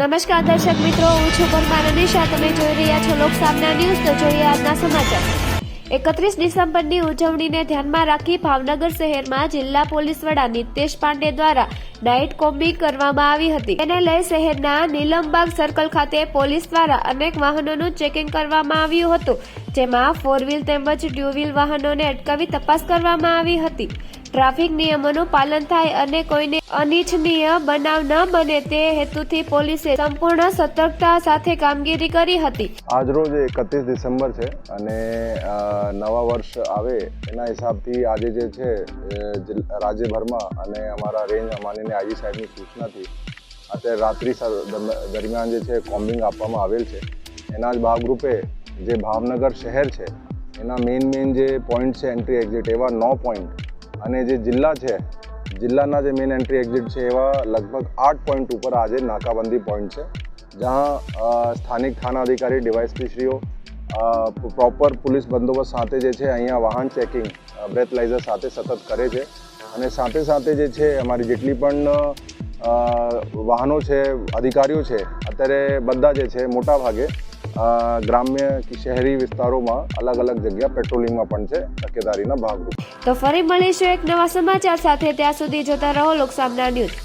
નમસ્કાર, દર્શક મિત્રો, હું છું પરમાર નિશા તમે જોઈ રહ્યા છો લોકસામના ન્યૂઝ. તો જોઈએ આજના સમાચાર. એકત્રીસ ડિસેમ્બરની ઉજવણીને ધ્યાનમાં રાખી ભાવનગર શહેરમાં જિલ્લા પોલીસ વડા નિતેશ પાંડે દ્વારા નાઇટ કોમ્બિંગ કરવામાં આવી હતી. તેને લઈ શહેરના નીલમબાગ સર્કલ ખાતે પોલીસ દ્વારા અનેક વાહનોનું ચેકિંગ કરવામાં આવ્યું હતું, જેમાં ફોર વ્હીલ તેમજ ટુ વ્હીલ વાહનોને અટકાવી તપાસ કરવામાં આવી હતી. ટ્રાફિક નિયમોનું પાલન થાય અને કોઈને અનિચ્છનીય બનાવ ન બને તે હેતુથી પોલીસે સંપૂર્ણ સતર્કતા સાથે કામગીરી કરી હતી. આજરોજ એકત્રીસ ડિસેમ્બર છે અને નવા વર્ષ આવે એના હિસાબથી આજે જે છે રાજ્યભરમાં અને અમારા રેન્જ અમાનીને આજી સાહેબની સૂચનાથી અત્યારે રાત્રિ દરમિયાન જે છે, કોમ્બિંગ આપવામાં આવેલ છે. એના જ ભાગરૂપે જે ભાવનગર શહેર છે, એના મેઇન મેઇન જે પોઈન્ટ છે, એન્ટ્રી એક્ઝિટ એવા નો પોઈન્ટ અને જે જિલ્લા છે જિલ્લાના જે મેઇન એન્ટ્રી એક્ઝિટ છે એવા લગભગ આઠ પોઈન્ટ ઉપર આજે નાકાબંધી પોઈન્ટ છે. જ્યાં સ્થાનિક થાના અધિકારી ડીવાયસપીશ્રીઓ પ્રોપર પોલીસ બંદોબસ્ત સાથે જે છે અહીંયા વાહન ચેકિંગ બ્રેથલાઇઝર સાથે સતત કરે છે. અને સાથે સાથે જે છે અમારી જેટલી પણ વાહનો છે અધિકારીઓ છે અત્યારે બધા જે છે મોટા ભાગે અ, ગ્રામ્ય કે શહેરી વિસ્તારોમાં અલગ અલગ જગ્યા પેટ્રોલિંગમાં પણ છે, તકેદારીના ભાગરૂપે. તો ફરી મળીશું એક નવા સમાચાર સાથે. ત્યાં સુધી જોતા રહો લોકસામના ન્યૂઝ.